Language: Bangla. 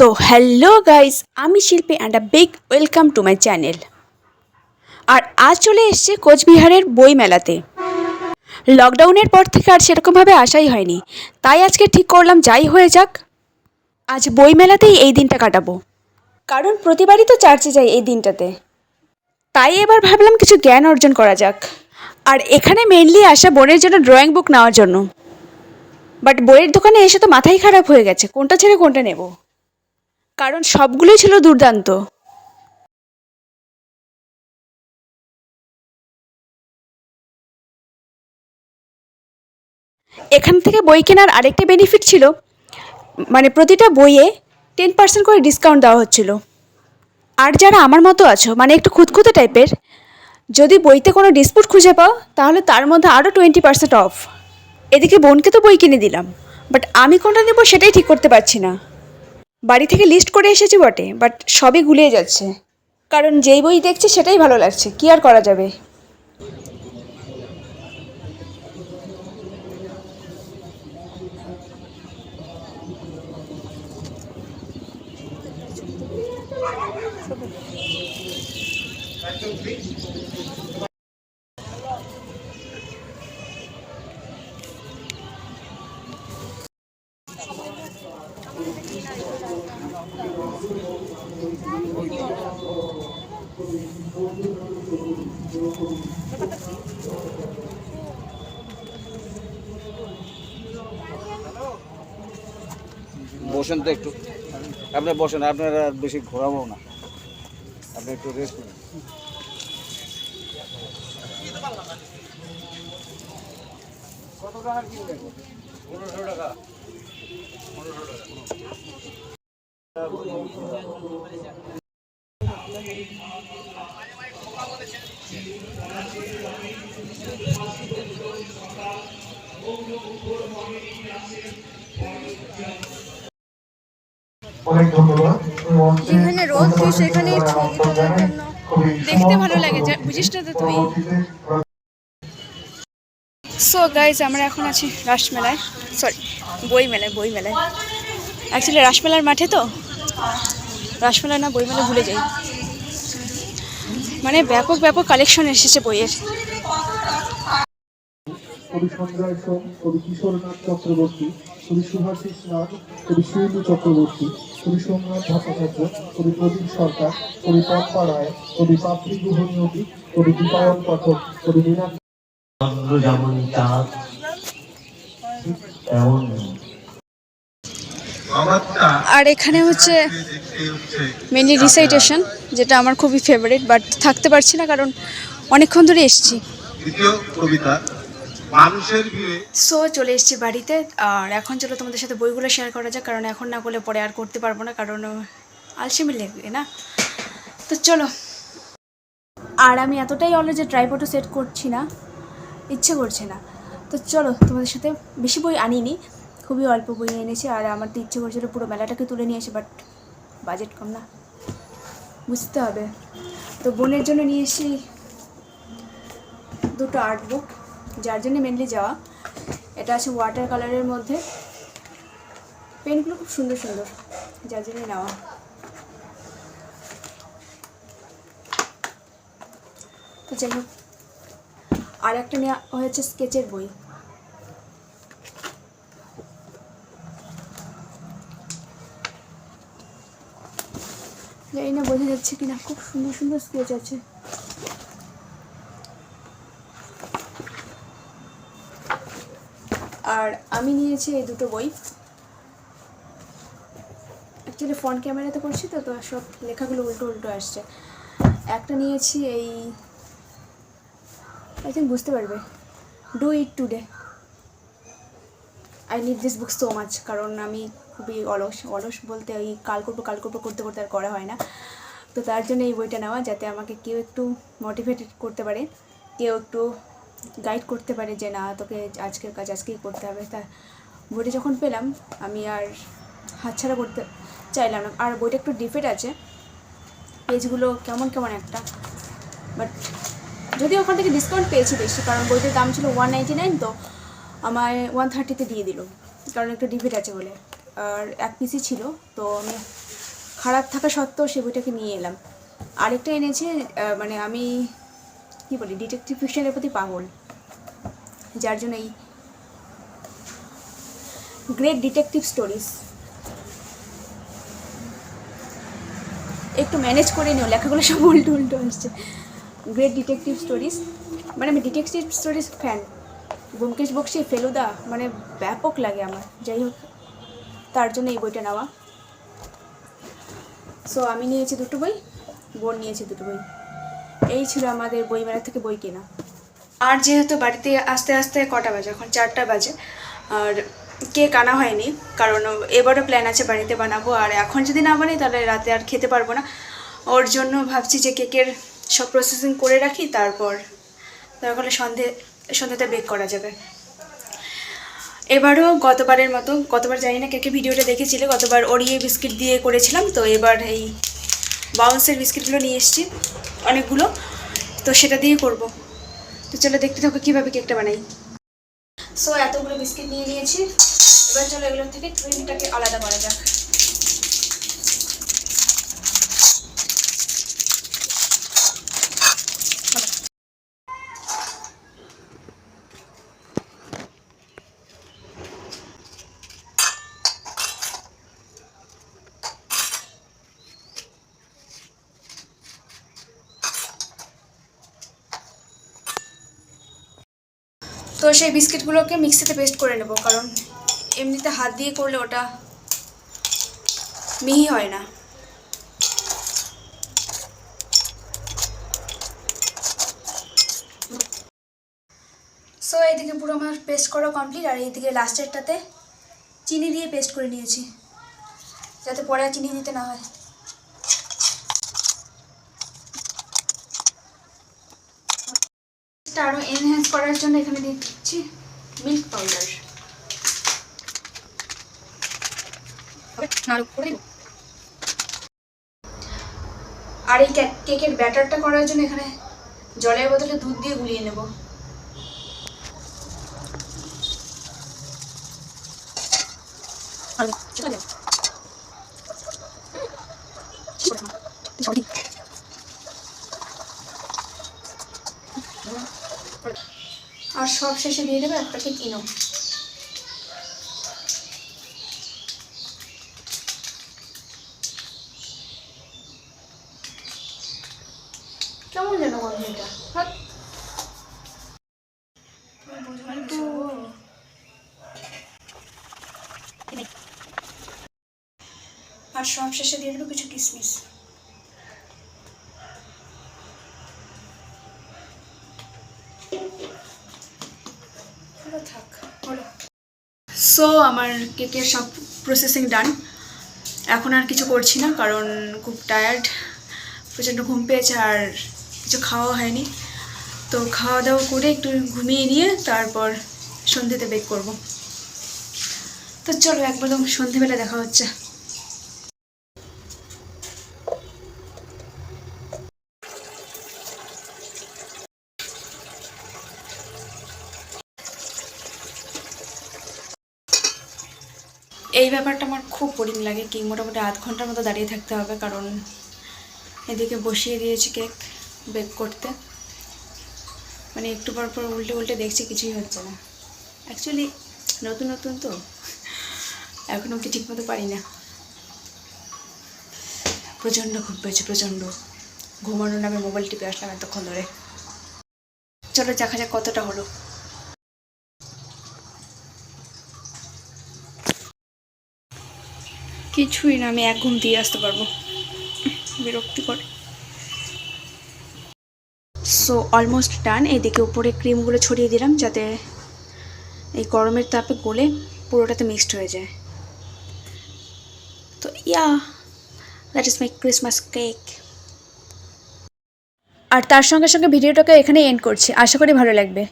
সো হ্যালো গাইস আমি Shilpi and a big welcome to my channel আর আজ চলে এসছে কোচবিহারের বই মেলাতে লকডাউনের পর থেকে আর সেরকমভাবে আসাই হয়নি। তাই আজকে ঠিক করলাম, যাই হয়ে যাক, আজ বই মেলাতেই এই দিনটা কাটাবো। কারণ প্রতিবারই তো চার্চে যাই এই দিনটাতে। তাই এবার ভাবলাম কিছু জ্ঞান অর্জন করা যাক। আর এখানে মেনলি আসা বোনের জন্য ড্রয়িং বুক নেওয়ার জন্য। বাট বইয়ের দোকানে এসে তো মাথাই খারাপ হয়ে গেছে, কোনটা ছেড়ে কোনটা নেব? কারণ সবগুলোই ছিল দুর্দান্ত। এখান থেকে বই কেনার আরেকটা বেনিফিট ছিল মানে প্রতিটা বইয়ে টেন পার্সেন্ট করে ডিসকাউন্ট দেওয়া হচ্ছিল। আর যারা আমার মতো আছো মানে একটু খুঁতখুঁতে টাইপের যদি বইতে কোনো ডিসপুট খুঁজে পাও, তাহলে তার মধ্যে আরও টোয়েন্টি পার্সেন্ট অফ এদিকে বোনকে তো বই কিনে দিলাম বাট আমি কোনটা নেব সেটাই ঠিক করতে পারছি না। বাড়ি থেকে লিস্ট করে এসেছি বটে বাট সবই গুলিয়ে যাচ্ছে। কারণ যেই বই দেখছি সেটাই ভালো লাগছে, কি আর করা যাবে? বসেন তো একটু। আপনি বসেন, আপনার আর বেশি ঘোরাবো না। আপনি একটু রেস্ট করুন কত টাকা কিনলেন? পনেরোশো টাকা। ধন্যবাদ মঞ্চে যেখানে রোদ তুই সেখানে দেখতে ভালো লাগে বুঝিস না তো তুই? সো গাইজ আমরা এখন আছি রাসমেলায়। সরি বই মেলায় বই মেলায় অ্যাকচুয়ালি রাসমেলার মাঠে তো? রাসমেলা না বই মেলা ভুলে যাই। মানে ব্যাপক ব্যাপক কালেকশন এসেছে বইয়ের। কবি সঞ্জয় সোম কবি কিশোরনাথ চক্রবর্তী কবি সুভাষিস নাথ কবি চক্রবর্তী কবি সোমনাথ ভট্টাচার্য কবি প্রদীপ সরকার কবি পম্পা রায় কবি পাপড়ি গুহ নিয়োগী কবি দীপায়ন পাঠক কবি মীনাক্ষী। চন্দ্র যেমন চাঁদ। তেমন আর এখানে হচ্ছে মেনলি রিসাইটেশন যেটা আমার খুবই ফেভারিট বাট থাকতে পারছি না কারণ অনেকক্ষণ ধরে এসেছি। দ্বিতীয় কবিতা মানুষের ভিড়ে। সো চলে এসেছি বাড়িতে আর এখন চলো তোমাদের সাথে বইগুলো শেয়ার করা যাক কারণ এখন না করলে পরে আর করতে পারব না কারণ আলসেমি লেগে না? তো চলো। আর আমি এতটাই অলো যে ট্রাইপটো সেট করছি না ইচ্ছে করছে না। তো চলো তোমাদের সাথে বেশি বই আনিনি খুবই অল্প বই এনেছি আর আমার তো ইচ্ছে করছিল পুরো মেলাটাকে তুলে নিয়ে এসে বাট বাজেট কম না। বুঝতে হবে। তো বোনের জন্য নিয়ে এসেছি দুটো আর্ট বুক যার জন্য মেনলি যাওয়া। এটা আছে ওয়াটার কালারের মধ্যে। পেনগুলো খুব সুন্দর সুন্দর, যার জন্য নেওয়া। তো যাই হোক, আর একটা নেওয়া হয়েছে স্কেচের বই। জানি না বোঝা যাচ্ছে কিনা, খুব সুন্দর সুন্দর স্কেচ আছে। আর আমি নিয়েছি এই দুটো বই। অ্যাকচুয়ালি ফ্রন্ট ক্যামেরাতে করছি তো তো সব লেখাগুলো উল্টো উল্টো আসছে। একটা নিয়েছি এই, আই থিঙ্ক বুঝতে পারবে। Do it today I need this book so much কারণ আমি খুবই অলস অলস বলতে ওই কাল করব কাল করব করতে করতে আর করা হয় না। তো তার জন্য এই বইটা নেওয়া, যাতে আমাকে কেউ একটু মোটিভেটেড করতে পারে, কেউ একটু গাইড করতে পারে যে না, তোকে আজকের কাজ আজকেই করতে হবে। তা বইটা যখন পেলাম, আমি আর হাতছাড়া করতে চাইলাম না। আর বইটা একটু ডিফেক্ট আছে, পেজগুলো কেমন কেমন একটা বাট যদিও ওখান থেকে ডিসকাউন্ট পেয়েছি বেশি, কারণ বইটার দাম ছিল ওয়ান নাইনটি নাইন তো আমায় ওয়ান থার্টিতে দিয়ে দিল, কারণ একটু ডিফেক্ট আছে বলে। আর এক পিসি ছিল, তো আমি খারাপ থাকা সত্ত্বেও সে বইটাকে নিয়ে এলাম। আরেকটা এনেছে মানে আমি কী বলি ডিটেকটিভ ফিকশনের প্রতি পাগল, যার জন্য এই গ্রেট ডিটেকটিভ স্টোরিজ একটু ম্যানেজ করে নিও, লেখাগুলো সব উল্টো উল্টো আসছে। গ্রেট ডিটেকটিভ স্টোরিজ মানে আমি detective stories fan Byomkesh Bakshi Feluda মানে ব্যাপক লাগে আমার। যাই হোক, তার জন্য এই বইটা নেওয়া। সো আমি নিয়েছি দুটো বই, বোন নিয়েছে দুটো বই। এই ছিল আমাদের বইমেলা থেকে বই কেনা। আর যেহেতু বাড়িতে আস্তে আস্তে কটা বাজে, এখন চারটা বাজে, আর কেক আনা হয়নি, কারণ এবারও প্ল্যান আছে বাড়িতে বানাবো, আর এখন যদি না বানাই, তাহলে রাতে আর খেতে পারব না। ওর জন্য ভাবছি যে কেকের সব প্রসেসিং করে রাখি, তারপর, তারপরে সন্ধে সন্ধ্যেতে বেক করা যাবে। এবারও গতবারের মতো, গতবার জানি না কেকে ভিডিওটা দেখেছিলে, গতবার ওরিয়ে বিস্কিট দিয়ে করেছিলাম, তো এবার এই বাউন্সের বিস্কিটগুলো নিয়ে এসেছি, অনেকগুলো, তো সেটা দিয়ে করব। তো চলো দেখতে থাকো কীভাবে কেকটা বানাই। সো এতগুলো বিস্কিট নিয়ে নিয়েছি, এবার চলো এগুলোর থেকে ক্রিমটাকে আলাদা করা যাক। তো সেই বিস্কিটগুলোকে মিক্সিতে পেস্ট করে নেব, কারণ এমনিতে হাত দিয়ে করলে ওটা মিহি হয় না। সো এইদিকে পুরো আমার পেস্ট করা কমপ্লিট আর এইদিকে লাস্টেরটাতে চিনি দিয়ে পেস্ট করে নিয়েছি, যাতে পরে আর চিনি দিতে না হয়। আরও এনহ্যান্স করার জন্য এখানে দিচ্ছি মিল্ক পাউডার আর এই কেকের ব্যাটারটা করার জন্য এখানে জলের বদলে দুধ দিয়ে গুলিয়ে নেব। আর সব শেষে দিয়ে দেবে এক প্যাকেট ইনো। কেমন যেন গন্ধ এটা? হাট। তো আর সব শেষে দিয়ে দেবো কিছু কিশমিশ হলো সো আমার কেকের সব প্রসেসিং ডান এখন আর কিছু করছি না, কারণ খুব টায়ার্ড প্রচণ্ড ঘুম পেয়েছে আর কিছু খাওয়া হয়নি। তো খাওয়া দাওয়া করে একটু ঘুমিয়ে নিয়ে তারপর সন্ধ্যেতে বেক করব। তো চলো একদম সন্ধেবেলা দেখা হচ্ছে এই ব্যাপারটা আমার খুব বোরিং লাগে। কি, মোটামুটি আধ ঘণ্টার মতো দাঁড়িয়ে থাকতে হবে, কারণ এদিকে বসিয়ে দিয়েছি কেক বেক করতে। মানে একটু পর পর উল্টে উল্টে দেখছি কিছুই হচ্ছে না। অ্যাকচুয়ালি নতুন নতুন তো। এখন অব্দি ঠিকমতো পারি না। প্রচণ্ড খুব পেয়েছে, প্রচণ্ড। ঘুমানোর নামে মোবাইল টিপে আসলাম এতক্ষণ ধরে। চলো দেখা যাক কতটা হলো। কিছুই না, আমি এক ঘুম দিয়ে আসতে পারব। বিরক্তিকর। সো অলমোস্ট ডান এদিকে উপরে ক্রিমগুলো ছড়িয়ে দিলাম যাতে এই গরমের তাপে গলে পুরোটাতে মিক্সড হয়ে যায়। তো yeah that is my Christmas cake আর তার সঙ্গে সঙ্গে ভিডিওটাকে এখানে এন্ড করছি। আশা করি ভালো লাগবে।